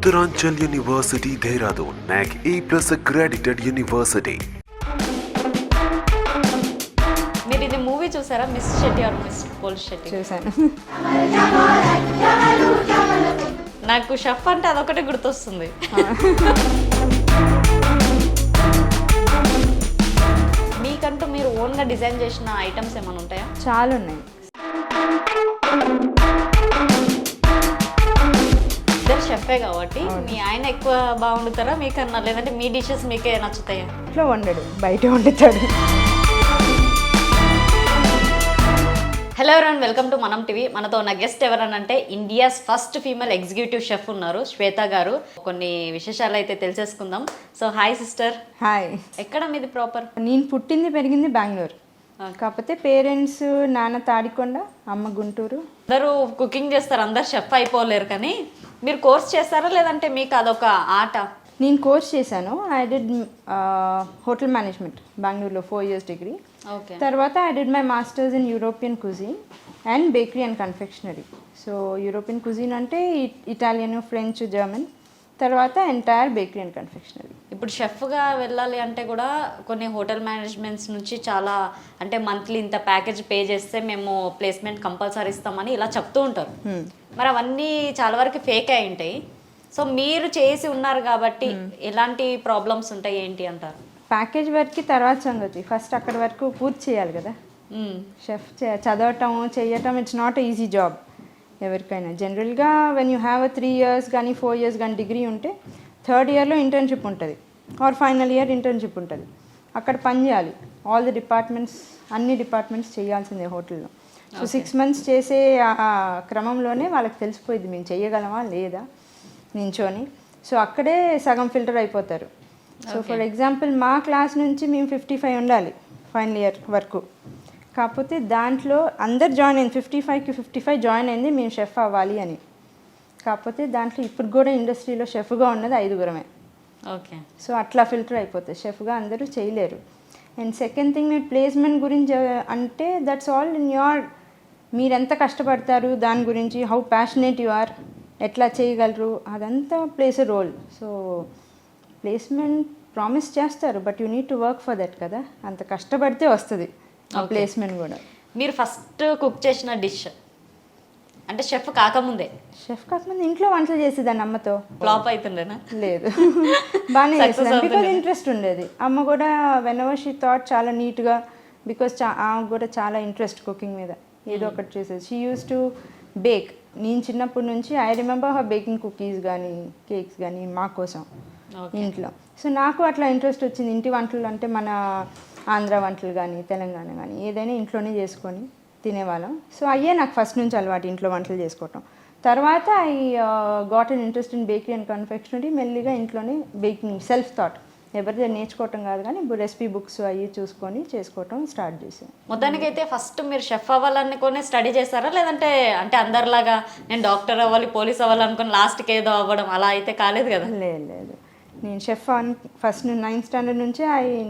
Uttaranchal University, Dehradun, NAC A plus accredited university. మీరు ఇది movie చూసారా? Miss Shetty are Miss Polishetty చూశాను. నాకు షెఫ్ అంటే అదొకటే గుర్తొస్తుంది. మీకంటూ మీరు ఓన్గా డిజైన్ చేసిన ఐటమ్స్ ఏమైనా ఉంటాయా? చాలా ఉన్నాయి షెఫే కాబట్టి మీ ఆయన ఎక్కువ బాగుండుతారా? మీకన్నా లేదంటే మీ డిషెస్ మీకే నచ్చుతాయా? ఇంట్లో వండడు బయట వండుతాడు. Hello everyone welcome to Manam TV మనతో ఉన్న guest ఎవరనంటే India's first female executive chef ఉన్నారు శ్వేత గారు. కొన్ని విశేషాలు అయితే తెలిసేసుకుందాం. సో హాయ్ సిస్టర్ హాయ్ ఎక్కడ మీది ప్రాపర్ నేను పుట్టింది పెరిగింది బెంగళూరు. కాకపోతే పేరెంట్స్ నాన్న తాడికొండ అమ్మ గుంటూరు. అందరూ కుకింగ్ చేస్తారు అందరు షెఫ్ అయిపోలేరు కానీ మీరు కోర్స్ చేస్తారా లేదంటే మీకు అదొక ఆట? నేను కోర్స్ చేశాను. ఐ డిడ్ హోటల్ మేనేజ్మెంట్ బెంగళూరులో ఫోర్ ఇయర్స్ డిగ్రీ ఓకే తర్వాత I did my masters in European cuisine and bakery and confectionery so European cuisine అంటే ఇటాలియన్ ఫ్రెంచ్ జర్మన్ తర్వాత ఎంటైర్ బేకరీ అండ్ కన్ఫెక్షనరీ ఇప్పుడు షెఫ్గా వెళ్ళాలి అంటే కూడా కొన్ని హోటల్ మేనేజ్మెంట్స్ నుంచి చాలా అంటే మంత్లీ ఇంత ప్యాకేజ్ పే చేస్తే మేము ప్లేస్మెంట్ కంపల్సరీ ఇస్తామని ఇలా చెప్తూ ఉంటారు. మరి అవన్నీ చాలా వరకు ఫేక్ అయి ఉంటాయి. సో మీరు చేసి ఉన్నారు కాబట్టి ఎలాంటి ప్రాబ్లమ్స్ ఉంటాయి ఏంటి అంటారు? ప్యాకేజ్ వరకు తర్వాత సంగతి. ఫస్ట్ అక్కడి వరకు పూర్తి చేయాలి కదా. షెఫ్ చదవటం చేయటం ఇట్స్ నాట్ ఈజీ జాబ్ ఎవరికైనా. జనరల్గా when you have a three years కానీ ఫోర్ ఇయర్స్ కానీ డిగ్రీ ఉంటే థర్డ్ ఇయర్లో ఇంటర్న్షిప్ ఉంటుంది. ఆర్ ఫైనల్ ఇయర్ ఇంటర్న్షిప్ ఉంటుంది. అక్కడ పని చేయాలి. ఆల్ ది డిపార్ట్మెంట్స్ అన్ని డిపార్ట్మెంట్స్ చేయాల్సిందే హోటల్లో. సో సిక్స్ మంత్స్ చేసే ఆ క్రమంలోనే వాళ్ళకి తెలిసిపోయింది మేము చేయగలమా లేదా? నించొని. సో అక్కడే సగం ఫిల్టర్ అయిపోతారు. సో ఫర్ ఎగ్జాంపుల్ మా క్లాస్ నుంచి మేము ఫిఫ్టీ ఫైవ్ ఉండాలి ఫైనల్ ఇయర్ వరకు. కాకపోతే దాంట్లో అందరు జాయిన్ అయింది ఫిఫ్టీ ఫైవ్కి ఫిఫ్టీ ఫైవ్ జాయిన్ అయింది మేము షెఫ్ అవ్వాలి అని. కాకపోతే దాంట్లో ఇప్పుడు కూడా ఇండస్ట్రీలో షెఫ్గా ఉన్నది ఐదుగురమే. ఓకే. సో అట్లా ఫిల్టర్ అయిపోతుంది షెఫ్గా అందరూ చేయలేరు. అండ్ సెకండ్ థింగ్ మీరు ప్లేస్మెంట్ గురించి అంటే దట్స్ ఆల్ ఇన్ యోర్ మీరు ఎంత కష్టపడతారు దాని గురించి హౌ ప్యాషనేట్ యు ఆర్ ఎట్లా చేయగలరు అదంతా place role so placement promise చేస్తారు but you need to work for that కదా. అంత కష్టపడితే వస్తుంది. ఆ ప్లేస్మెంట్ కూడా. మీరు ఫస్ట్ కుక్ చేసిన డిష్ అంటే షెఫ్ కాకముందే. షెఫ్ కాకముందు ఇంట్లో వంటలు చేసేదాన్ని అమ్మతో. ఫ్లాప్ అవుతుండేనా లేదు. బాగానే చేసేదాన్ని. బికాజ్? ఇంట్రెస్ట్ ఉండేది. అమ్మ కూడా వెన్ ఎవర్ షీ థాట్ చాలా నీట్గా బికాజ్ చా ఆమె కూడా చాలా ఇంట్రెస్ట్ కుకింగ్ మీద. ఏదో Hmm. ఒకటి చేసేది. షీ యూస్ టు బేక్ నేను చిన్నప్పటి నుంచి I remember her baking cookies కానీ కేక్స్ కానీ మా కోసం. ఇంట్లో. సో నాకు అట్లా ఇంట్రెస్ట్ వచ్చింది. ఇంటి వంటలు అంటే మన ఆంధ్ర వంటలు కానీ తెలంగాణ కానీ ఏదైనా ఇంట్లోనే చేసుకొని తినేవాళ్ళం. సో అయ్యే నాకు ఫస్ట్ నుంచి అలవాటు ఇంట్లో వంటలు చేసుకోవటం. తర్వాత I got an interest in bakery and confectionery మెల్లిగా ఇంట్లోనే బేకింగ్ సెల్ఫ్ థాట్ ఎవరిదే నేర్చుకోవటం కాదు కానీ రెసిపీ బుక్స్ అవి చూసుకొని చేసుకోవటం స్టార్ట్ చేశాను. మొత్తానికైతే ఫస్ట్ మీరు షెఫ్ అవ్వాలనుకుని స్టడీ చేస్తారా లేదంటే అంటే అందరిలాగా నేను డాక్టర్ అవ్వాలి పోలీస్ అవ్వాలనుకుని లాస్ట్కి ఏదో అవ్వడం అలా అయితే కాలేదు కదా? లేదు లేదు. నేను షెఫ్ అను ఫస్ట్ నైన్త్ స్టాండర్డ్ నుంచే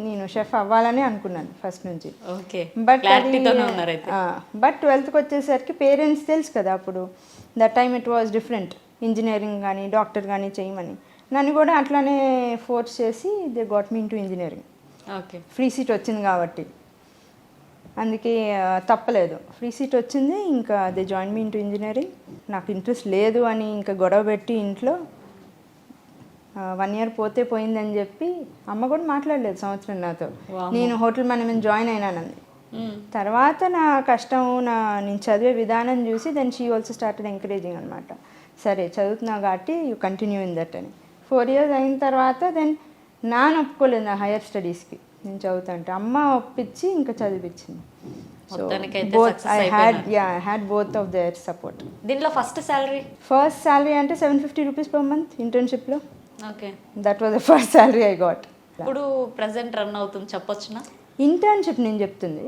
నేను షెఫ్ అవ్వాలని అనుకున్నాను ఫస్ట్ నుంచి. ఓకే బట్ బట్ ట్వెల్త్కి వచ్చేసరికి పేరెంట్స్ తెలుసు కదా అప్పుడు. That time it was different engineering కానీ డాక్టర్ కానీ చేయమని. నన్ను కూడా అట్లానే ఫోర్స్ చేసి they got me to engineering okay free seat వచ్చింది కాబట్టి. అందుకే తప్పలేదు. ఫ్రీ సీట్ వచ్చింది ఇంకా they join me into engineering నాకు ఇంట్రెస్ట్ లేదు అని ఇంకా గొడవ పెట్టి ఇంట్లో వన్ ఇయర్ పోతే పోయిందని చెప్పి అమ్మ కూడా మాట్లాడలేదు సంవత్సరం నాతో. నేను హోటల్ మేనేజ్మెంట్ జాయిన్ అయినానంది. తర్వాత నా కష్టం నా నేను చదివే విధానం చూసి then she also started encouraging అనమాట సరే చదువుతున్నావు కాబట్టి యూ కంటిన్యూ ఇన్ దట్ అని. ఫోర్ ఇయర్స్ అయిన తర్వాత దెన్ నాన్న ఒప్పుకోలేదు నా హైయర్ స్టడీస్కి నేను చదువుతుంటే అమ్మ ఒప్పించి ఇంకా చదివించింది. దీంట్లో ఫస్ట్ శాలరీ ఫస్ట్ శాలరీ అంటే seven fifty rupees per month ఇంటర్న్షిప్లో that was the first salary I got ఇప్పుడు ప్రజెంట్ రన్ అవుతుంది చెప్పొచ్చునా? ఇంటర్న్షిప్ నేను చెప్తుంది.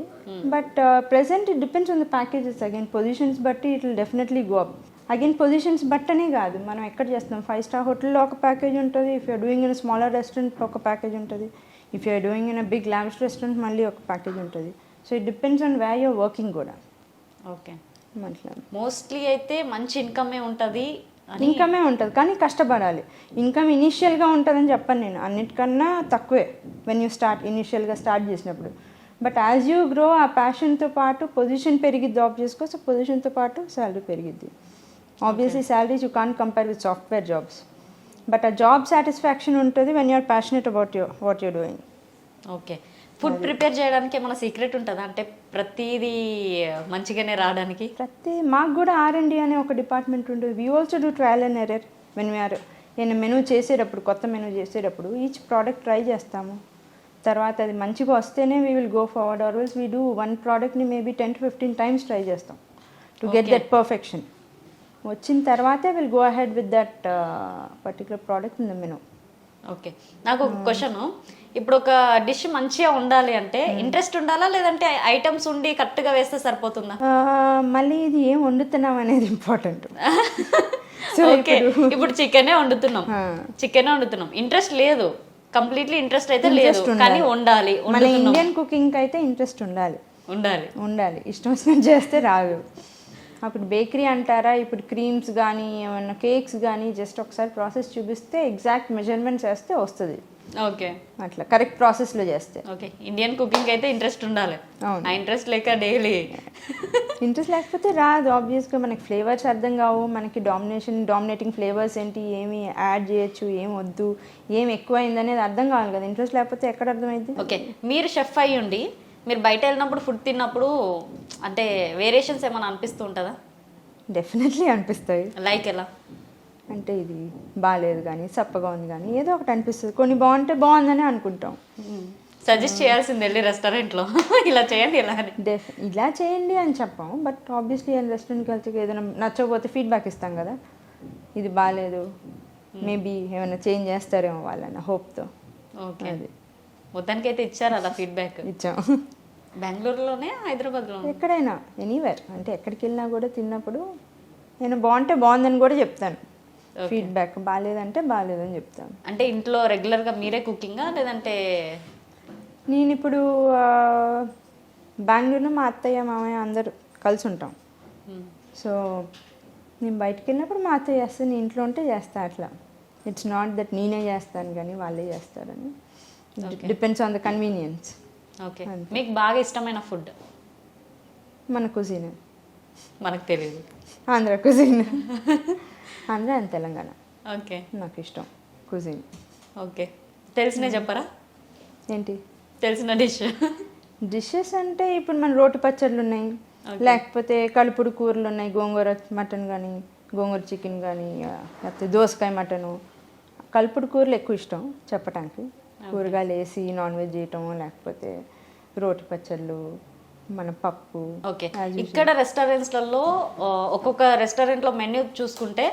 But present it depends on the packages again positions బట్టి it will definitely go up again positions బట్టనే కాదు. మనం ఎక్కడ చేస్తున్నాం? ఫైవ్ స్టార్ హోటల్లో ఒక ప్యాకేజ్ ఉంటుంది. If you're doing in smaller restaurant ఒక ప్యాకేజ్ ఉంటుంది. If you're doing in big lavish restaurant మళ్ళీ ఒక ప్యాకేజ్ ఉంటుంది. So it depends on way you're working కూడా. ఓకే. మోస్ట్లీ అయితే మంచి ఇన్కమే ఉంటుంది. ఇన్కమే ఉంటుంది కానీ కష్టపడాలి. ఇన్కమ్ ఇనిషియల్గా ఉంటుందని చెప్పను నేను. అన్నిటికన్నా తక్కువే వెన్ యూ స్టార్ట్ ఇనిషియల్గా స్టార్ట్ చేసినప్పుడు. బట్ యాజ్ యూ గ్రో ఆ ప్యాషన్తో పాటు పొజిషన్ పెరిగిద్ది జాబ్ చేసుకో సో పొజిషన్తో పాటు శాలరీ పెరిగిద్ది. Obviously salaries you can compare with software jobs but ఆ జాబ్ సాటిస్ఫాక్షన్ ఉంటుంది when you're passionate about you what you're doing okay food prepare చేయడానికి ఏమైనా సీక్రెట్ ఉంటుందా? అంటే ప్రతిదీ మంచిగానే రావడానికి? ప్రతి మాకు కూడా ఆర్ అండ్ అనే ఒక డిపార్ట్మెంట్ ఉంటుంది. We also do trial and error when we're నేను మెనూ చేసేటప్పుడు కొత్త మెనూ చేసేటప్పుడు ఈచ్ ప్రోడక్ట్ ట్రై చేస్తాము. తర్వాత అది మంచిగా వస్తేనే we will go forward or wills we do one ప్రోడక్ట్ని maybe ten to fifteen times try చేస్తాం. టు గెట్ దట్ పర్ఫెక్షన్ వచ్చిన తర్వాతే will go ahead with that particular product in the menu okay నాకు ఒక క్వశ్చన్ ఇప్పుడు ఒక dish మంచిగా ఉండాలి అంటే ఇంట్రెస్ట్ ఉండాలా లేదంటే ఐటమ్స్ ఉండి కరెక్ట్గా వేస్తే సరిపోతుందా? మళ్ళీ ఇది ఏం వండుతున్నాం అనేది ఇంపార్టెంట్. ఓకే. ఇప్పుడు చికెనే వండుతున్నాం. చికెనే వండుతున్నాం. ఇంట్రెస్ట్ లేదు. కంప్లీట్లీ ఇంట్రెస్ట్ అయితే లేదు. కానీ ఉండాలి మన ఇండియన్ కుకింగ్కి అయితే ఇంట్రెస్ట్ ఉండాలి. ఉండాలి. ఉండాలి. ఇష్టం వచ్చినట్టు చేస్తే రాదు. అప్పుడు బేకరీ అంటారా? ఇప్పుడు క్రీమ్స్ కానీ ఏమన్నా కేక్స్ కానీ జస్ట్ ఒకసారి ప్రాసెస్ చూపిస్తే ఎగ్జాక్ట్ మెజర్మెంట్స్ వేస్తే వస్తుంది. ఓకే. అట్లా కరెక్ట్ ప్రాసెస్లో చేస్తే. ఓకే. ఇండియన్ కుకింగ్ అయితే ఇంట్రెస్ట్ ఉండాలి. అవును. ఆ ఇంట్రెస్ట్ లేక డైలీ. ఇంట్రెస్ట్ లేకపోతే రాదు. ఆబ్వియస్గా మనకి ఫ్లేవర్స్ అర్థం కావు. మనకి డామినేషన్ డామినేటింగ్ ఫ్లేవర్స్ ఏంటి ఏమి యాడ్ చేయొచ్చు ఏం వద్దు ఏం ఎక్కువ అయింది అనేది అర్థం కావాలి కదా. ఇంట్రెస్ట్ లేకపోతే ఎక్కడ అర్థమైంది ఓకే. మీరు షెఫ్ అయ్యి ఉండి మీరు బయట వెళ్ళినప్పుడు ఫుడ్ తిన్నప్పుడు అంటే వేరియేషన్స్ ఏమైనా అనిపిస్తూ ఉంటుందా? డెఫినెట్లీ అనిపిస్తాయి. లైక్ ఎలా? అంటే ఇది బాగాలేదు కానీ చప్పగా ఉంది కానీ ఏదో ఒకటి అనిపిస్తుంది. కొన్ని బాగుంటే బాగుందని అనుకుంటాం. సజెస్ట్ చేయాల్సింది వెళ్ళి రెస్టారెంట్లో ఇలా చేయండి ఇలా అని డెఫ్ ఇలా చేయండి అని చెప్పాం. బట్ ఆబ్వియస్లీ రెస్టారెంట్కి వెళ్తే ఏదైనా నచ్చకపోతే ఫీడ్బ్యాక్ ఇస్తాం కదా. ఇది బాగాలేదు మేబీ ఏమైనా చేంజ్ చేస్తారేమో వాళ్ళన్న హోప్తో ఓకే అది. మొత్తానికి అయితే ఇచ్చారు అలా ఫీడ్బ్యాక్ ఇచ్చాం. బెంగళూరులోనే హైదరాబాద్లో ఎక్కడైనా ఎనీవేర్ అంటే ఎక్కడికి వెళ్ళినా కూడా తిన్నప్పుడు నేను బాగుంటే బాగుందని కూడా చెప్తాను. ఫీడ్బ్యాక్ బాగాలేదంటే బాగాలేదని చెప్తాను. అంటే ఇంట్లో రెగ్యులర్గా మీరే కుకింగా లేదంటే నేను ఇప్పుడు బెంగళూరులో మా అత్తయ్య మామయ్య అందరూ కలిసి ఉంటాం. సో నేను బయటికి వెళ్ళినప్పుడు మా అత్తయ్య చేస్తే నేను ఇంట్లో ఉంటే చేస్తా అట్లా. ఇట్స్ నాట్ దట్ నేనే చేస్తాను కానీ వాళ్ళే చేస్తారని. Depends on the convenience okay మీకు బాగా ఇష్టమైన ఫుడ్ మన కుజిన్ మనకు తెలియదు Andhra cuisine Andhra and Telangana. Okay నాకు ఇష్టం కుజిన్ ఓకే తెలిసినే చెప్పరా? ఏంటి? తెలిసిన డిష్ డిషెస్ అంటే ఇప్పుడు మన రోటి పచ్చళ్ళు ఉన్నాయి. లేకపోతే కలుపుడు కూరలు ఉన్నాయి. గోంగూర మటన్ కానీ గోంగూర చికెన్ కానీ లేకపోతే దోసకాయ మటను. కలుపుడు కూరలు ఎక్కువ ఇష్టం చెప్పటానికి. కూరగాయలు వేసి నాన్ వెజ్ చేయటం లేకపోతే రోటి పచ్చళ్ళు మన పప్పు ఓకే ఇక్కడ రెస్టారెంట్స్లలో ఒక్కొక్క రెస్టారెంట్లో మెన్యూ చూసుకుంటే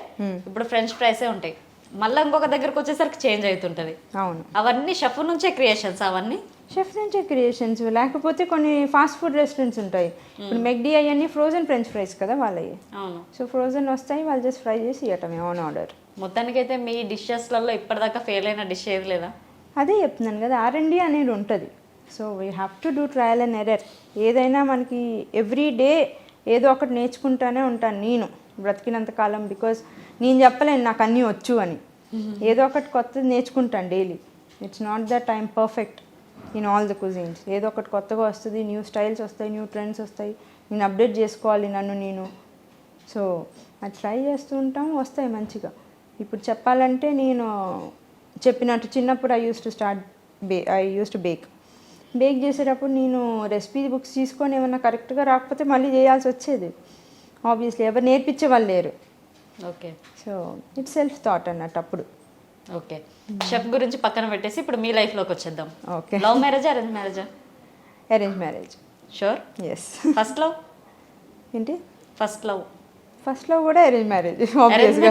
ఇప్పుడు ఫ్రెంచ్ ఫ్రైసే ఉంటాయి. మళ్ళీ ఇంకొక దగ్గరకు వచ్చేసరికి చేంజ్ అవుతుంటది. అవును. అవన్నీ షెఫ్ నుంచే క్రియేషన్స్ అవన్నీ? షెఫ్ నుంచే క్రియేషన్స్. లేకపోతే కొన్ని ఫాస్ట్ ఫుడ్ రెస్టారెంట్స్ ఉంటాయి. ఇప్పుడు మెక్డీ అవన్నీ ఫ్రోజన్ ఫ్రెంచ్ ఫ్రైస్ కదా వాళ్ళవి. అవును. సో ఫ్రోజన్ వస్తాయి వాళ్ళు జస్ట్ ఫ్రై చేసి ఇవ్వటమే ఆన్ ఆర్డర్ మొత్తానికైతే మీ డిషెస్లలో ఇప్పటిదాకా ఫెయిల్ అయిన డిష్ ఏది లేదా? అదే చెప్తున్నాను కదా ఆర్ఎండి అనేది ఉంటుంది. So we have to do trial and error ఏదైనా మనకి ఎవ్రీ డే ఏదో ఒకటి నేర్చుకుంటానే ఉంటాను నేను బ్రతికినంత కాలం బికాజ్ నేను చెప్పలేను నాకు అన్నీ వచ్చు అని. ఏదో ఒకటి కొత్తది నేర్చుకుంటాను daily it's not that I'm perfect in all the cuisines ఏదో ఒకటి కొత్తగా వస్తుంది న్యూ స్టైల్స్ వస్తాయి న్యూ ట్రెండ్స్ వస్తాయి. నేను అప్డేట్ చేసుకోవాలి నన్ను నేను. సో అది ట్రై చేస్తూ ఉంటాం వస్తాయి మంచిగా. ఇప్పుడు చెప్పాలంటే నేను చెప్పినట్టు చిన్నప్పుడు I use to start bay I use to bake bake చేసేటప్పుడు నేను రెసిపీ బుక్స్ తీసుకొని ఏమన్నా కరెక్ట్గా రాకపోతే మళ్ళీ చేయాల్సి వచ్చేది. ఆబ్వియస్లీ ఎవరు నేర్పించే వాళ్ళు లేరు. Okay. So it self taught అన్నట్టు అప్పుడు. ఓకే. షెఫ్ గురించి పక్కన పెట్టేసి ఇప్పుడు మీ లైఫ్లోకి వచ్చేద్దాం. ఓకే. లవ్ మ్యారేజ్ అరేంజ్ మ్యారేజా arrange marriage sure yes first love ఏంటి? ఫస్ట్ లవ్ ఫస్ట్లో కూడా అరేంజ్ మ్యారేజ్ ఆబ్వియస్గా.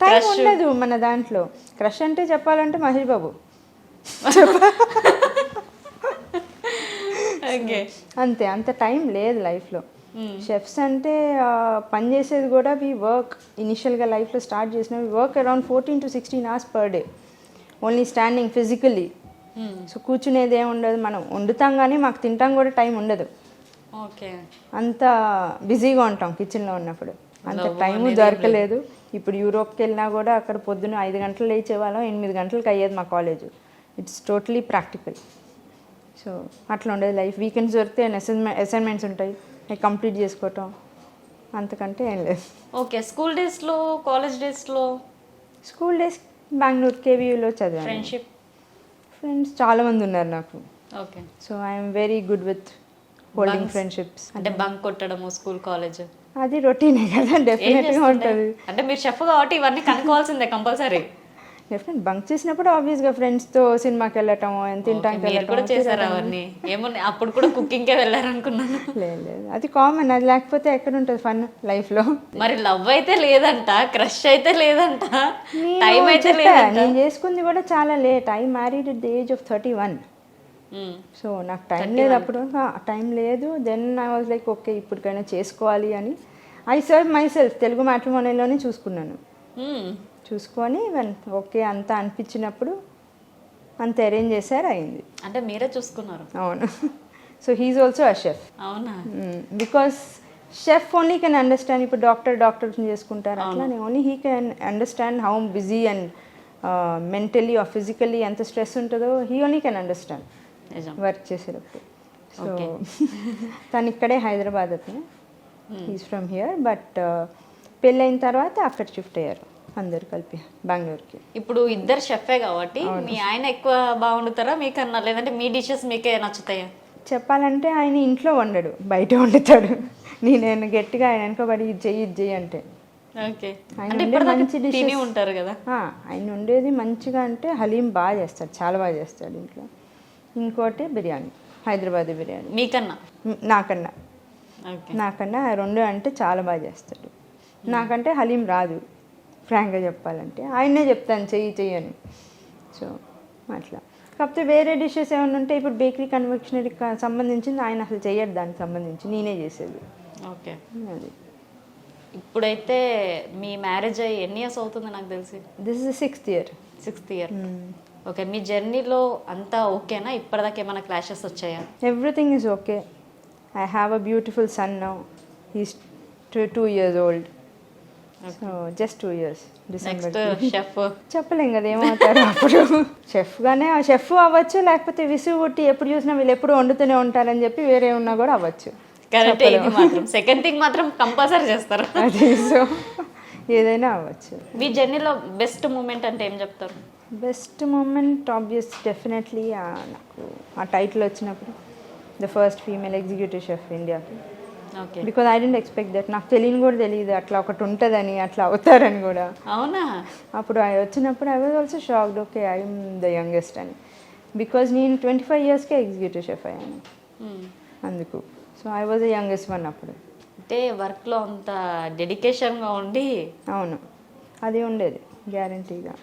టైం. ఉండదు మన దాంట్లో. క్రష్ అంటే చెప్పాలంటే మహేష్ బాబు. అంతే అంత టైం లేదు లైఫ్లో షెఫ్స్ అంటే ఆ, పని చేసేది కూడా వి వర్క్ ఇనిషియల్గా లైఫ్లో స్టార్ట్ చేసిన work around fourteen to sixteen hours per day only standing physically so కూర్చునేది ఏమి ఉండదు. మనం వండుతాం కానీ మాకు తింటాం కూడా టైం ఉండదు. ఓకే అంత బిజీగా ఉంటాం కిచెన్లో ఉన్నప్పుడు. అంత టైము దొరకలేదు. ఇప్పుడు యూరోప్కి వెళ్ళినా కూడా అక్కడ పొద్దున్న ఐదు గంటలు లేచేవాళ్ళం ఎనిమిది గంటలకు అయ్యేది మా college it's totally practical so అట్లా ఉండేది లైఫ్ వీకెండ్స్ దొరికితే అసైన్మెంట్ అసైన్మెంట్స్ ఉంటాయి. అవి కంప్లీట్ చేసుకోవటం. అంతకంటే ఏం లేదు. ఓకే స్కూల్ డేస్లో కాలేజ్ డేస్లో స్కూల్ డేస్ బెంగళూరు కేవీయూలో చదివాను. ఫ్రెండ్షిప్ ఫ్రెండ్స్ చాలామంది ఉన్నారు నాకు. Okay so I'm very good with holding. Friendships అంటే బంక్ కొట్టడము స్కూల్ కాలేజ్ అది రొటీనే కదా డెఫినెట్గా? ఉంటుంది. అంటే మీరు చెప్పు కాబట్టి ఇవన్నీ కనుక్కోవాల్సిందే కంపల్సరీ డెఫినెట్ బంక్ చేసినప్పుడు ఆబ్వియస్గా ఫ్రెండ్స్తో సినిమాకి వెళ్ళటం ఎంత తింటానికి మీరు కూడా చేశారు అవన్నీ. ఏమన్నా అప్పుడు కూడా కుకింగ్కే వెళ్ళారనుకున్నాను. లేదు లేదు. అది కామన్ అది లేకపోతే ఎక్కడ ఉంటుంది ఫన్ లైఫ్లో మరి లవ్ అయితే లేదంట క్రష్ అయితే లేదంట టైం అయితే లేదంట. నేను చేసుకుంది కూడా చాలా late I married at the age of thirty one. So నాకు టైం లేదు అప్పుడు. టైం లేదు. Then I was like okay ఇప్పటికైనా చేసుకోవాలి అని. I serve myself Telugu మ్యాట్రిమోనీలోనే చూసుకున్నాను. మ్మ్. చూసుకొని వెన్ ఓకే అంతా అనిపించినప్పుడు అంత అరేంజ్ చేశారు అయింది. అంటే మీరే చూసుకున్నారు. అవును. So he's also a chef అవునా? Because chef only can understand ఇప్పుడు డాక్టర్ డాక్టర్ చేసుకుంటారు అట్లానే only he can understand how busy and mentally or physically ఎంత స్ట్రెస్ ఉంటుందో he only can understand work చేసేటప్పుడు. సో. తను ఇక్కడే హైదరాబాద్ అతను హీస్ ఫ్రమ్ హియర్ బట్ పెళ్ళైన తర్వాత అక్కడ షిఫ్ట్ అయ్యారు అందరు కలిపి బెంగళూరుకి. ఇప్పుడు ఇద్దరు షెఫే కాబట్టి మీ ఆయన ఎక్కువ బాగుండుతారా? మీకన్నా లేదంటే మీ డిషెస్ మీకే నచ్చుతాయా? చెప్పాలంటే ఆయన ఇంట్లో వండడు బయట వండుతాడు. నేను గట్టిగా ఆయన వెనకబడి ఇది చెయ్యి ఇది చెయ్యి అంటే. ఓకే. ఆయన మంచి ఉంటారు కదా. ఆయన ఉండేది మంచిగా అంటే హలీం బాగా చేస్తాడు చాలా బాగా చేస్తాడు ఇంట్లో. ఇంకోటి బిర్యానీ హైదరాబాదీ బిర్యానీ. మీకన్నా? నాకన్నా. నాకన్నా రెండు అంటే చాలా బాగా చేస్తాడు నాకంటే హలీం రాదు ఫ్రాంక్గా చెప్పాలంటే. ఆయనే చెప్తాను చెయ్యి చెయ్యి అని. సో అట్లా. కాకపోతే వేరే డిషెస్ ఏమైనా ఉంటే ఇప్పుడు బేకరీ కన్వెక్షనరీకి సంబంధించింది ఆయన అసలు చేయడు దానికి సంబంధించి నేనే చేసేది. ఓకే. అది. ఇప్పుడైతే మీ మ్యారేజ్ అయ్యి ఎన్ని ఇయర్స్ అవుతుంది నాకు తెలిసి? This is sixth year sixth year okay మీ జర్నీలో అంతా ఓకేనా? ఇప్పటిదాకా ఏమైనా క్లాషెస్ వచ్చాయా? Everything is okay I have a beautiful son now he's two years old just two years December chef చెప్పలేం కదా ఏమవుతారు అప్పుడు? షెఫ్గానే షెఫ్ అవ్వచ్చు లేకపోతే విసుగు కొట్టి ఎప్పుడు చూసినా వీళ్ళు ఎప్పుడు వండుతూనే ఉంటారని చెప్పి వేరే ఉన్నా కూడా అవ్వచ్చు. కరెక్ట్ ఇది మాత్రం. సెకండ్ థింగ్ మాత్రం కంపల్సరీ చేస్తారు. అది సో ఏదైనా అవ్వచ్చు. మీ జర్నీలో బెస్ట్ మూమెంట్ అంటే ఏం చెప్తారు? బెస్ట్ మూమెంట్ ఆబ్వియస్ డెఫినెట్లీ నాకు ఆ టైటిల్ వచ్చినప్పుడు the first female executive chef ఇండియాకి okay because I didn't expect that నాకు తెలియని కూడా తెలియదు అట్లా ఒకటి ఉంటుందని అట్లా అవుతారని కూడా. అవునా? అప్పుడు వచ్చినప్పుడు I was also shocked okay I'm the youngest అని. బికాజ్ నేను ట్వంటీ ఫైవ్ ఇయర్స్కే ఎగ్జిక్యూటివ్ షెఫ్ అయ్యాను. Hmm. అందుకు. So I was the youngest one అప్పుడు. అంటే వర్క్లో అంత డెడికేషన్గా ఉండి అవును. అది ఉండేది గ్యారంటీగా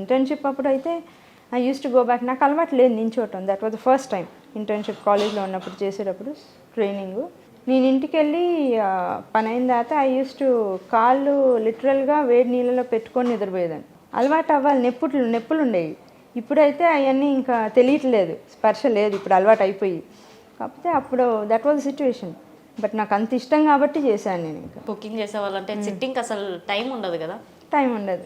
ఇంటర్న్షిప్ అప్పుడు అయితే I used to go back నాకు అలవాటు లేదు నించోవటం that was the first time internship కాలేజ్లో ఉన్నప్పుడు చేసేటప్పుడు ట్రైనింగ్ నేను ఇంటికి వెళ్ళి పని అయిన తర్వాత ఐ యూస్ టు కాళ్ళు లిటరల్గా వేడి నీళ్ళలో పెట్టుకొని నిద్రపోయేదాన్ని. అలవాటు అవ్వాలి నొప్పులు నొప్పులు ఉండేవి ఇప్పుడైతే అవన్నీ ఇంకా తెలియట్లేదు. స్పర్శ లేదు. ఇప్పుడు అలవాటు అయిపోయి. కాకపోతే అప్పుడు దట్ వాజ్ సిచ్యువేషన్ బట్ నాకు అంత ఇష్టం కాబట్టి చేశాను నేను ఇంకా. కుకింగ్ చేసే వాళ్ళంటే సిట్టింగ్ అసలు టైం ఉండదు కదా? టైం ఉండదు.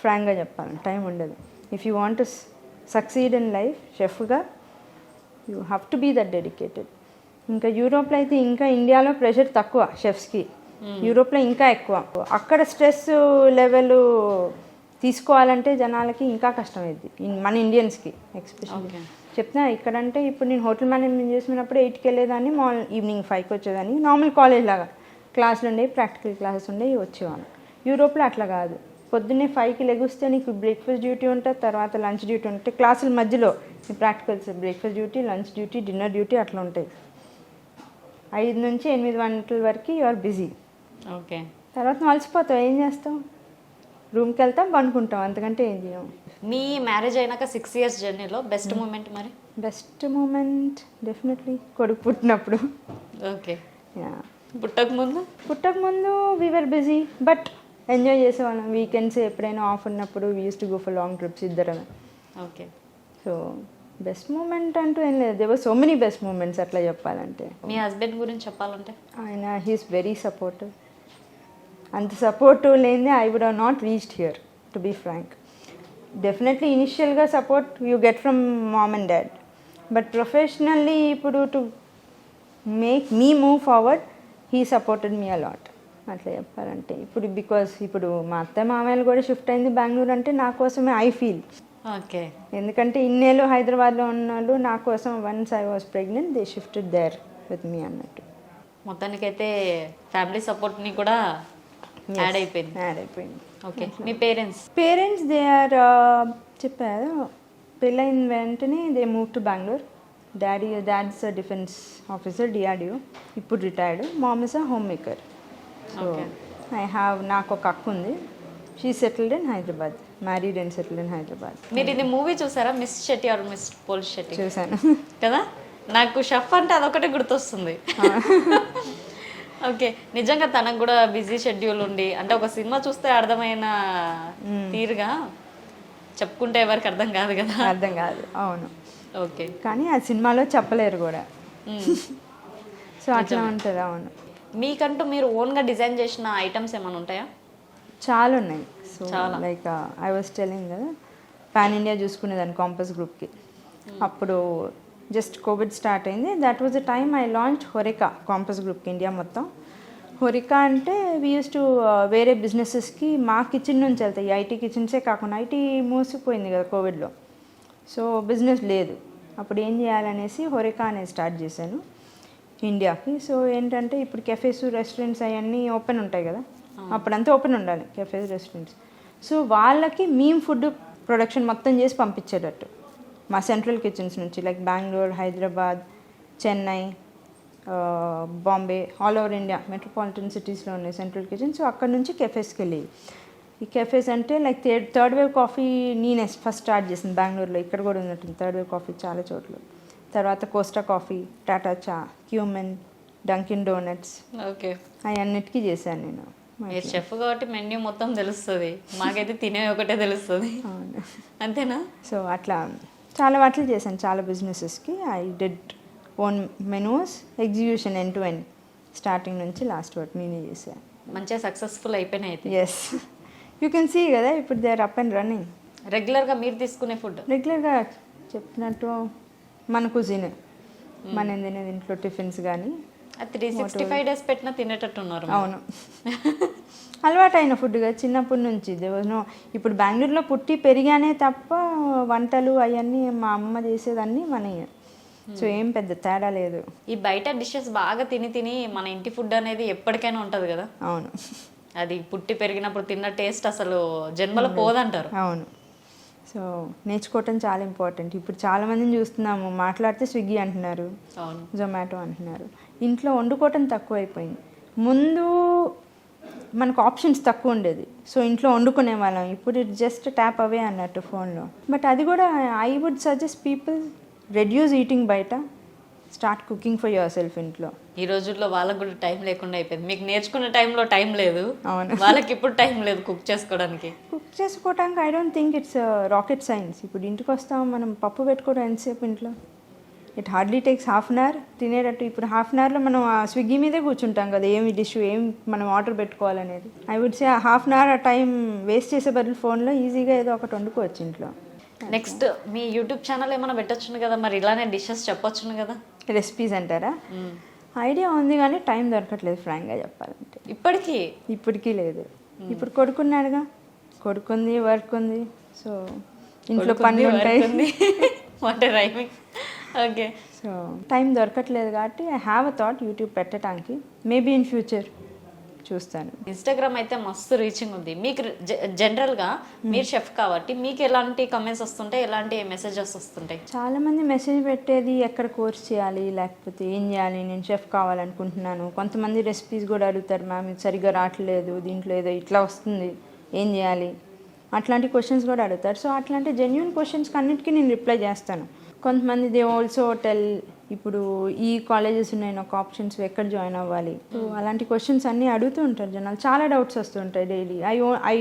ఫ్రాంక్గా చెప్పాలి. టైం ఉండదు. If you want to succeed in life షెఫ్గా you have to be that dedicated ఇంకా యూరోప్లో అయితే ఇంకా ఇండియాలో ప్రెషర్ తక్కువ షెఫ్స్కి యూరోప్లో ఇంకా ఎక్కువ. అక్కడ స్ట్రెస్ లెవెల్ తీసుకోవాలంటే జనాలకి ఇంకా కష్టమైంది మన ఇండియన్స్కి ఎక్స్పెషల్లీ. చెప్తున్నా ఇక్కడంటే ఇప్పుడు నేను హోటల్ మేనేజ్మెంట్ చేసినప్పుడు ఎయిట్కి వెళ్ళేదాన్ని మార్నింగ్ ఈవినింగ్ ఫైవ్కి వచ్చేదాన్ని. నార్మల్ కాలేజ్ లాగా. క్లాసులు ఉండేవి ప్రాక్టికల్ క్లాసెస్ ఉండేవి వచ్చేవాళ్ళం. యూరోప్లో అట్లా కాదు. పొద్దున్నే ఫైవ్కి లెగుస్తే నీకు బ్రేక్ఫాస్ట్ డ్యూటీ ఉంటుంది తర్వాత లంచ్ డ్యూటీ ఉంటుంది క్లాసుల మధ్యలో నీ practicals breakfast duty lunch duty dinner duty అట్లా ఉంటాయి. ఐదు నుంచి ఎనిమిది గంటల వరకు యు ఆర్ బిజీ ఓకే తర్వాత అలసిపోతావు ఏం చేస్తావు? రూమ్కి వెళ్తాం పండుకుంటాం అంతకంటే ఏం చేయం. మీ మ్యారేజ్ అయినాక సిక్స్ ఇయర్స్ జర్నీలో బెస్ట్ మూమెంట్ మరి? బెస్ట్ మూమెంట్ డెఫినెట్లీ కొడుకు పుట్టినప్పుడు. ఓకే యా పుట్టక ముందు పుట్టక ముందు వీఆర్ బిజీ బట్ ఎంజాయ్ చేసేవాళ్ళం. వీకెండ్స్ ఎప్పుడైనా ఆఫ్ ఉన్నప్పుడు we used to go for long trips ఇద్దరం ఓకే సో బెస్ట్ మూమెంట్ అంటూ ఏం లేదు. There were so many best moments అట్లా చెప్పాలంటే. మీ హస్బెండ్ గురించి చెప్పాలంటే? ఆయన హీస్ వెరీ సపోర్టివ్ అంత సపోర్ట్ లేనిదే I would not reached here to be frank definitely ఇనిషియల్గా support you get from mom and dad but professionally ఇప్పుడు to make me move forward he supported me a lot అట్లా చెప్పాలంటే ఇప్పుడు because ఇప్పుడు మా అత్త మామయ్యలు కూడా షిఫ్ట్ అయింది బెంగళూరు అంటే నా కోసమే ఐ ఫీల్ ఓకే. ఎందుకంటే ఇన్నేళ్ళు హైదరాబాద్లో ఉన్న వాళ్ళు నా కోసం once I was pregnant they shifted there with me అన్నట్టు. మొత్తానికైతే ఫ్యామిలీ సపోర్ట్ని కూడా యాడ్ అయిపోయింది. యాడ్ అయిపోయింది. ఓకే. మీ పేరెంట్స్ పేరెంట్స్ దే ఆర్ చెప్పారు. పెళ్ళైన వెంటనే they move to Bengaluru daddy dad's defence officer DRDO ఇప్పుడు retired mom is a home maker so. I have నాకు ఒక అక్క ఉంది. She settled in Hyderabad married and settled in Hyderabad మీరు ఇది మూవీ చూసారా? Miss Shetty are Miss pole Shetty చూశాను కదా? నాకు షెఫ్ అంటే అదొకటే గుర్తొస్తుంది. ఓకే నిజంగా తనకు కూడా బిజీ షెడ్యూల్ ఉండి అంటే ఒక సినిమా చూస్తే అర్థమైన తీరుగా చెప్పుకుంటే ఎవరికి అర్థం కాదు కదా? అర్థం కాదు. అవును. ఓకే కానీ ఆ సినిమాలో చెప్పలేరు కూడా. సో అట్లా ఉంటుంది. అవును. మీకంటూ మీరు ఓన్గా డిజైన్ చేసిన ఐటమ్స్ ఏమైనా ఉంటాయా? చాలా ఉన్నాయి. సో చాలా. లైక్ ఐ వాస్ టెలింగ్ కదా పాన్ ఇండియా చూసుకునేదాన్ని కాంపస్ గ్రూప్కి అప్పుడు జస్ట్ కోవిడ్ స్టార్ట్ అయింది. That was the time I launch హొరికా campus గ్రూప్కి ఇండియా మొత్తం. హొరికా అంటే వీ యూస్ టు వేరే బిజినెసెస్కి మా కిచెన్ నుంచి వెళ్తాయి ఐటీ కిచెన్సే కాకుండా ఐటీ మూసిపోయింది కదా కోవిడ్లో సో బిజినెస్ లేదు. అప్పుడు ఏం చేయాలనేసి హొరికా అనేది స్టార్ట్ చేశాను. ఇండియాకి సో ఏంటంటే ఇప్పుడు కెఫేస్ రెస్టారెంట్స్ అవన్నీ ఓపెన్ ఉంటాయి కదా? అప్పుడంతా ఓపెన్ ఉండాలి కెఫేస్ రెస్టారెంట్స్ సో వాళ్ళకి మేము ఫుడ్ ప్రొడక్షన్ మొత్తం చేసి పంపించేటట్టు. మా సెంట్రల్ కిచెన్స్ నుంచి like Bengaluru Hyderabad Chennai Bombay all over India metropolitan సిటీస్లో ఉన్నాయి సెంట్రల్ కిచెన్ సో అక్కడ నుంచి కెఫేస్కి వెళ్ళేది ఈ కెఫేస్ అంటే like third third wave coffee నేనే ఫస్ట్ స్టార్ట్ చేసింది బెంగళూరులో ఇక్కడ కూడా ఉన్నట్టుంది థర్డ్ వేవ్ కాఫీ చాలా చోట్ల. తర్వాత Costa Coffee Tata Cha Qmin Dunkin Donuts. Okay. అవన్నిటికీ చేశాను నేను మీరు చెఫ్ కాబట్టి మెన్యూ మొత్తం తెలుస్తుంది. మాకైతే తినే ఒకటే తెలుస్తుంది. అంతేనా? సో అట్లా చాలా వాటిలు చేశాను. చాలా బిజినెసెస్కి. I did own menus execution end to end starting నుంచి లాస్ట్ వరకు నేనే చేశాను. మంచిగా సక్సెస్ఫుల్ అయిపోయినాయి అయితే. ఎస్ యూ కెన్ సీ కదా ఇప్పుడు they are up and running రెగ్యులర్గా మీరు తీసుకునే ఫుడ్? రెగ్యులర్గా చెప్పినట్టు మన కుజిన్ మన తినేది ఇంట్లో టిఫిన్స్ కానీ త్రీ సిక్స్టీ ఫైవ్ డేస్ పెట్టినా తినేటట్టు ఉన్నారు మీరు. అవును. అలవాటైన ఫుడ్గా చిన్నప్పటి నుంచి. ఇప్పుడు బెంగళూరులో పుట్టి పెరిగానే తప్ప వంటలు అవన్నీ మా అమ్మ చేసేదన్నీ మనయ్య సో ఏం పెద్ద తేడా లేదు. ఈ బయట డిషెస్ బాగా తిని తిని మన ఇంటి ఫుడ్ అనేది ఎప్పటికైనా ఉంటుంది కదా. అవును. అది పుట్టి పెరిగినప్పుడు తిన్న టేస్ట్ అసలు జన్మలో పోదంటారు. అవును. సో నేర్చుకోవటం చాలా ఇంపార్టెంట్. ఇప్పుడు చాలా మందిని చూస్తున్నాము మాట్లాడితే స్విగ్గీ అంటున్నారు జొమాటో అంటున్నారు. ఇంట్లో వండుకోవటం తక్కువ అయిపోయింది ముందు మనకు ఆప్షన్స్ తక్కువ ఉండేది. సో ఇంట్లో వండుకునే వాళ్ళం. ఇప్పుడు ఇట్ జస్ట్ ట్యాప్ అవే అన్నట్టు ఫోన్లో బట్ అది కూడా I would suggest people reduce eating బయట. Start cooking for yourself ఇంట్లో. ఈ రోజుల్లో వాళ్ళకి కూడా టైం లేకుండా అయిపోయింది. మీకు నేర్చుకునే టైంలో టైం లేదు. అవును. వాళ్ళకి ఇప్పుడు టైం లేదు కుక్ చేసుకోవడానికి. కుక్ చేసుకోవటానికి I don't think it's rocket science. ఇప్పుడు ఇంటికి వస్తాం మనం పప్పు పెట్టుకోవడం ఎంతసేపు ఇంట్లో? It hardly takes half an hour. తినేటట్టు ఇప్పుడు హాఫ్ అన్ అవర్లో మనం ఆ స్విగ్గీ మీదే కూర్చుంటాం కదా ఏమి డిష్ ఏం మనం order పెట్టుకోవాలనేది. I would say half an hour ఆ టైం వేస్ట్ చేసే బదులు ఫోన్లో ఈజీగా ఏదో ఒకటి వండుకోవచ్చు ఇంట్లో. నెక్స్ట్ మీ యూట్యూబ్ ఛానల్ ఏమైనా పెట్టొచ్చును కదా మరి? ఇలానే డిషెస్ చెప్పొచ్చును కదా? రెసిపీస్ అంటారా? ఐడియా ఉంది కానీ టైం దొరకట్లేదు ఫ్రాంక్గా చెప్పాలంటే. ఇప్పటికీ? ఇప్పటికీ లేదు. ఇప్పుడు కొడుకున్నాడుగా. కొడుకుంది వర్క్ ఉంది సో ఇంట్లో పనులు ఉంటాయి. What rhyming okay so time దొరకట్లేదు కాబట్టి I have a thought YouTube పెట్టడానికి మేబీ ఇన్ ఫ్యూచర్ చూస్తాను. ఇన్స్టాగ్రామ్ అయితే మస్తు రీచింగ్ ఉంది. మీకు జనరల్గా మీరు షెఫ్ కాబట్టి మీకు ఎలాంటి కమెంట్స్ వస్తుంటాయి? ఎలాంటి మెసేజెస్ వస్తుంటాయి? చాలా మంది మెసేజ్ పెట్టేది ఎక్కడ కోర్స్ చేయాలి లేకపోతే ఏం చేయాలి నేను షెఫ్ కావాలనుకుంటున్నాను. కొంతమంది రెసిపీస్ కూడా అడుగుతారు మ్యామ్ ఇది సరిగ్గా రావట్లేదు దీంట్లో ఏదో ఇట్లా వస్తుంది ఏం చేయాలి? అట్లాంటి క్వశ్చన్స్ కూడా అడుగుతారు. సో అట్లాంటి జెన్యున్ క్వశ్చన్స్కి అన్నిటికీ నేను రిప్లై చేస్తాను. కొంతమంది దే ఆల్సో టెల్ ఇప్పుడు ఈ కాలేజెస్ ఉన్నాయి నాకు ఆప్షన్స్ ఎక్కడ జాయిన్ అవ్వాలి? సో అలాంటి క్వశ్చన్స్ అన్నీ అడుగుతూ ఉంటారు జనాలు. చాలా డౌట్స్ వస్తుంటాయి daily I I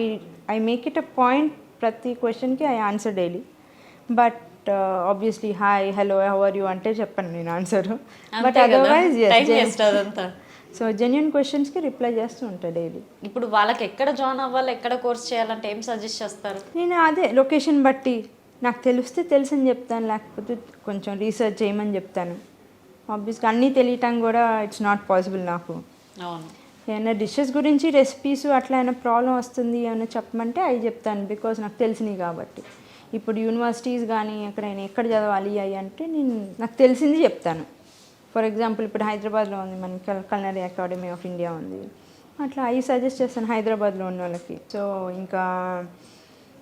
I make it a point ప్రతి క్వశ్చన్కి I answer daily but obviously hi hello how are you అంటే చెప్పాను నేను answer but otherwise so genuine క్వశ్చన్స్కి రిప్లై చేస్తూ ఉంటా డైలీ ఇప్పుడు వాళ్ళకి ఎక్కడ జాయిన్ అవ్వాలి ఎక్కడ కోర్స్ చేయాలంటే ఏం సజెస్ట్ చేస్తారు? నేను అదే లొకేషన్ బట్టి. నాకు తెలిస్తే తెలుసని చెప్తాను లేకపోతే కొంచెం రీసెర్చ్ చేయమని చెప్తాను. ఆబ్వియస్గా అన్నీ తెలియటం కూడా ఇట్స్ నాట్ పాసిబుల్ నాకు. ఏమైనా డిషెస్ గురించి రెసిపీస్ అట్లా ఏమైనా ప్రాబ్లం వస్తుంది ఏమైనా చెప్పమంటే అవి చెప్తాను బికాజ్ నాకు తెలిసినవి కాబట్టి. ఇప్పుడు యూనివర్సిటీస్ కానీ ఎక్కడైనా ఎక్కడ చదవాలి అవి అంటే నేను నాకు తెలిసింది చెప్తాను. ఫర్ ఎగ్జాంపుల్ ఇప్పుడు హైదరాబాద్లో ఉంది మనకి కల్ కల్నరీ అకాడమీ ఆఫ్ ఇండియా ఉంది. అట్లా అవి సజెస్ట్ చేస్తాను హైదరాబాద్లో ఉన్న వాళ్ళకి. సో ఇంకా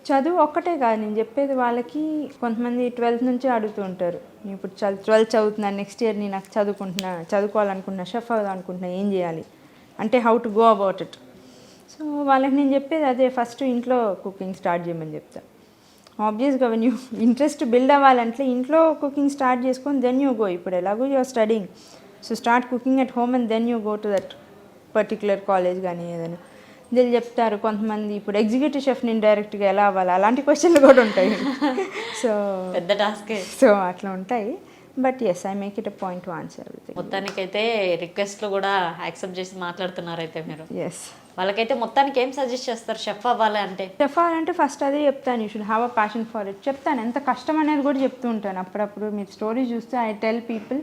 చదువు ఒక్కటే కాదు నేను చెప్పేది వాళ్ళకి కొంతమంది ట్వెల్త్ నుంచి అడుగుతూ ఉంటారు. నేను ఇప్పుడు చదువు ట్వెల్త్ చదువుతున్నాను నెక్స్ట్ ఇయర్ నేను నాకు చదువుకుంటున్నా చదువుకోవాలనుకుంటున్నా షెఫ్ అవుదామనుకుంటున్నా ఏం చేయాలి? అంటే how to go about it. So వాళ్ళకి నేను చెప్పేది అదే ఫస్ట్ ఇంట్లో కుకింగ్ స్టార్ట్ చేయమని చెప్తా. ఆబ్వియస్గా వెన్ యూ ఇంట్రెస్ట్ బిల్డ్ అవ్వాలంటే ఇంట్లో కుకింగ్ స్టార్ట్ చేసుకొని దెన్ యూ గో ఇప్పుడు ఎలాగో you're studying so start cooking at home and then you go to that particular college కానీ ఏదైనా. వీళ్ళు చెప్తారు కొంతమంది. ఇప్పుడు ఎగ్జిక్యూటివ్ షెఫ్ నేను డైరెక్ట్గా ఎలా అవ్వాలి? అలాంటి క్వశ్చన్లు కూడా ఉంటాయి. సో పెద్ద టాస్కే. సో అట్లా ఉంటాయి. But yes I make it a point to answer మొత్తానికైతే రిక్వెస్ట్లు కూడా యాక్సెప్ట్ చేసి మాట్లాడుతున్నారు అయితే మీరు. ఎస్ వాళ్ళకైతే మొత్తానికి ఏం సజెస్ట్ చేస్తారు? షెఫ్ అవ్వాలి అంటే? చెప్పాలంటే ఫస్ట్ అదే చెప్తాను. You should have a passion for it చెప్తాను. ఎంత కష్టం అనేది కూడా చెప్తూ ఉంటాను. అప్పుడప్పుడు మీరు స్టోరీ చూస్తే ఐ టెల్ పీపుల్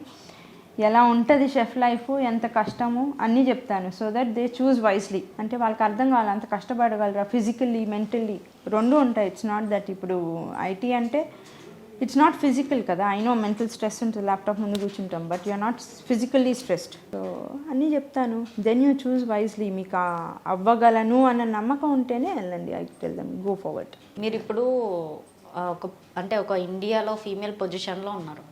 ఎలా ఉంటుంది షెఫ్ లైఫ్ ఎంత కష్టము అన్నీ చెప్తాను. So that they choose wisely అంటే వాళ్ళకి అర్థం కావాలి అంత కష్టపడగలరా ఫిజికల్లీ మెంటల్లీ రెండు ఉంటాయి. ఇట్స్ నాట్ దట్ ఇప్పుడు ఐటీ అంటే ఇట్స్ నాట్ ఫిజికల్ కదా. ఐ నో మెంటల్ స్ట్రెస్ ఉంటుంది ల్యాప్టాప్ ముందు కూర్చుంటాం but you're not physically stressed so అన్నీ చెప్తాను. దెన్ యూ చూస్ వైజ్లీ మీకు అవ్వగలను అన్న నమ్మకం ఉంటేనే వెళ్ళండి. I tell them go forward మీరు ఇప్పుడు ఒక అంటే ఒక ఇండియాలో ఫీమేల్ పొజిషన్లో ఉన్నారు.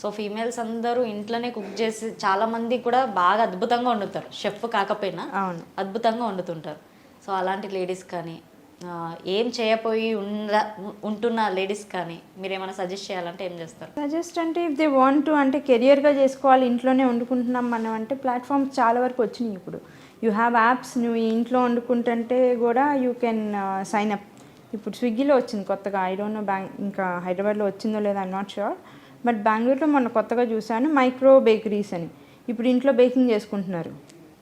సో ఫీమేల్స్ అందరూ ఇంట్లోనే కుక్ చేసి చాలా మంది కూడా బాగా అద్భుతంగా వండుతారు. షెఫ్ కాకపోయినా అవును. అద్భుతంగా వండుతుంటారు. సో అలాంటి లేడీస్ కానీ ఏం చేయపోయి ఉండ ఉంటున్న లేడీస్ కానీ మీరు ఏమైనా సజెస్ట్ చేయాలంటే ఏం చేస్తారు? సజెస్ట్ అంటే ఇఫ్ దే వాంట్ టు అంటే కెరియర్గా చేసుకోవాలి ఇంట్లోనే వండుకుంటున్నాం మనం అంటే ప్లాట్ఫామ్స్ చాలా వరకు వచ్చినాయి ఇప్పుడు. యూ హ్యావ్ యాప్స్ నువ్వు ఇంట్లో వండుకుంటుంటే కూడా యూ కెన్ సైన్ అప్. ఇప్పుడు స్విగ్గీలో వచ్చింది కొత్తగా. ఐ డోంట్ నో బ్యాంక్ ఇంకా హైదరాబాద్లో వచ్చిందో లేదో ఐమ్ నాట్ షూర్ బట్ బెంగళూరులో మొన్న కొత్తగా చూశాను మైక్రో బేకరీస్ అని. ఇప్పుడు ఇంట్లో బేకింగ్ చేసుకుంటున్నారు.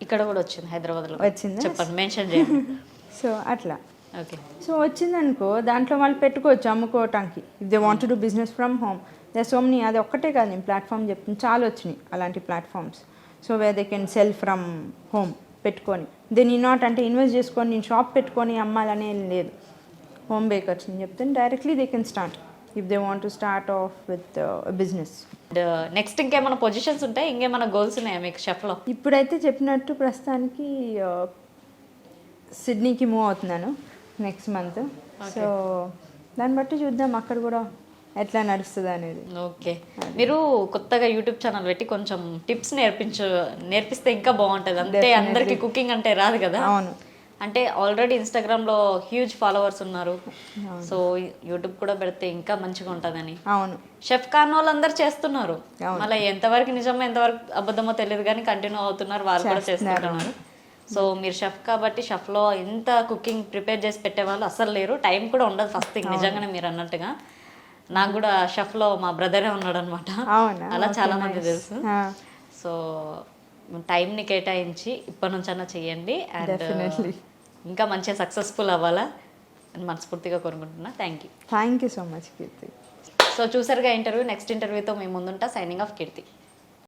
ఇక్కడ కూడా వచ్చింది హైదరాబాద్లో. వచ్చిందా? చెప్పండి మెన్షన్ చేయండి. సో అట్లా. ఓకే. సో వచ్చిందనుకో దాంట్లో వాళ్ళు పెట్టుకోవచ్చు అమ్ముకోవటానికి. If they want do business from home they so many అది ఒక్కటే కాదు నేను ప్లాట్ఫామ్ చెప్తుంది చాలా వచ్చినాయి అలాంటి platforms so way they can sell from home పెట్టుకొని. దే నీ నాట్ అంటే ఇన్వెస్ట్ చేసుకొని నేను షాప్ పెట్టుకొని అమ్మాలనే లేదు. హోమ్ బేకర్స్ అని చెప్తే directly they can start if they want to start off with business and next ఇంకేమైనా పొజిషన్స్ ఉంటాయి ఇంకేమైనా గోల్స్ ఉన్నాయా మీకు షెఫ్లో ఇప్పుడైతే చెప్పినట్టు ప్రస్తుతానికి సిడ్నీకి మూవ్ అవుతున్నాను నెక్స్ట్ మంత్ సో దాన్ని బట్టి చూద్దాం అక్కడ కూడా ఎట్లా నడుస్తుంది అనేది. ఓకే మీరు కొత్తగా యూట్యూబ్ ఛానల్ పెట్టి కొంచెం టిప్స్ నేర్పించు నేర్పిస్తే ఇంకా బాగుంటుంది. అంతే అందరికి కుకింగ్ అంటే రాదు కదా? అవును. అంటే ఆల్రెడీ ఇన్స్టాగ్రామ్లో హ్యూజ్ ఫాలోవర్స్ ఉన్నారు. సో యూట్యూబ్ కూడా పెడితే ఇంకా మంచిగా ఉంటుందని. అవును. షెఫ్ కాని వాళ్ళందరూ చేస్తున్నారు. మళ్ళీ ఎంతవరకు నిజమో ఎంతవరకు అబద్ధమో తెలియదు కానీ కంటిన్యూ అవుతున్నారు వాళ్ళు కూడా చేస్తున్నారు. సో మీరు షెఫ్ కాబట్టి షెఫ్లో ఎంత కుకింగ్ ప్రిపేర్ చేసి పెట్టేవాళ్ళు అసలు లేరు. టైం కూడా ఉండదు ఫస్ట్ థింగ్ నిజంగానే మీరు అన్నట్టుగా. నాకు కూడా షెఫ్లో మా బ్రదరే ఉన్నాడు అనమాట? అలా చాలా మంది. తెలుసు. సో టైంని కేటాయించి ఇప్పటి నుంచైనా చేయండి అండ్. ఇంకా మంచిగా సక్సెస్ఫుల్ అవ్వాలా అని మనస్ఫూర్తిగా కోరుకుంటున్నా. Thank you thank you so much Keerthi so చూసారుగా ఇంటర్వ్యూ నెక్స్ట్ ఇంటర్వ్యూతో మేము ముందుంటా. సైనింగ్ ఆఫ్ కీర్తి